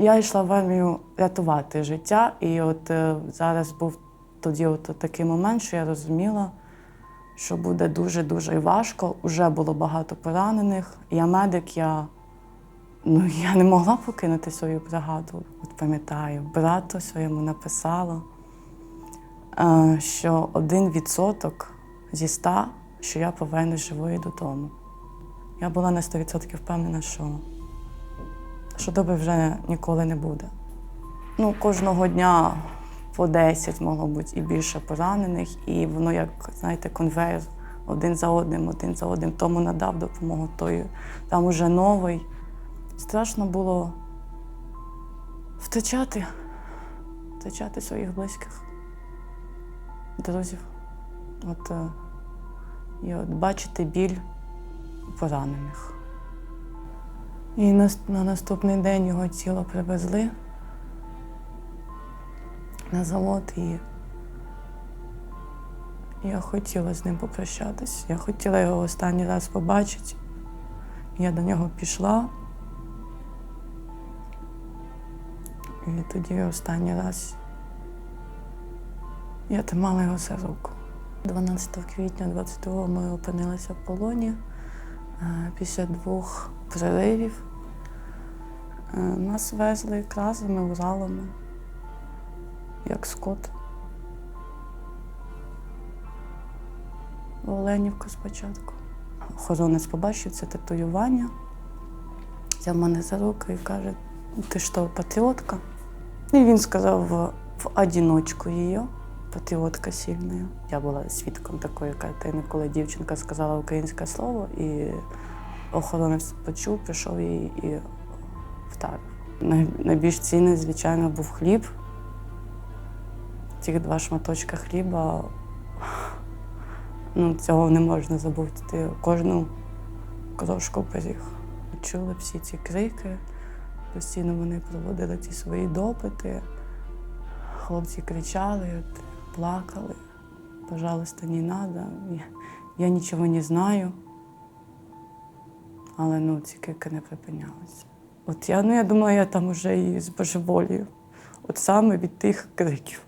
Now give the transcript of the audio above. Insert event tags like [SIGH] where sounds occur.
Я йшла в армію рятувати життя, і от е, зараз був тоді от такий момент, що я розуміла, що буде дуже-дуже важко. Уже було багато поранених. Я медик, я, ну, [LAUGHS] я не могла покинути свою бригаду. От пам'ятаю, брату своєму написала, е, що один відсоток зі ста, що я повернусь живою додому. Я була на 100% впевнена, що що добре вже ніколи не буде. Ну, кожного дня по 10, могло бути, і більше поранених, і воно, як, знаєте, конвейер один за одним, один за одним. Тому надав допомогу, той там уже новий. Страшно було втрачати, втрачати своїх близьких, друзів. От, е, і от бачити біль поранених. І на, на наступний день його тіло привезли на завод, і я хотіла з ним попрощатись. Я хотіла його останній раз побачити. Я до нього пішла. І тоді останній раз я тримала його за руку. 12 квітня 22-го ми опинилися в полоні. Після двох проривів нас везли кразами, Уралами, як скот. В спочатку. Охоронець побачив це татуювання, взяв мене за руку і каже, ти що, патріотка? І він сказав в, одиночку її, патріотка сильна. Я була свідком такої картини, коли дівчинка сказала українське слово, і охоронець почув, прийшов її і вдарив. Найбільш цінний, звичайно, був хліб. Ті два шматочка хліба. Ну, цього не можна забути. Ти кожну крошку пиріг. Чули всі ці крики. Постійно вони проводили ці свої допити. Хлопці кричали, плакали. Пожалуйста, не надо. Я, я нічого не знаю. Але ну, ці крики не припинялися. От я, ну, я думала, я там уже і збожеволію. От саме від тих криків.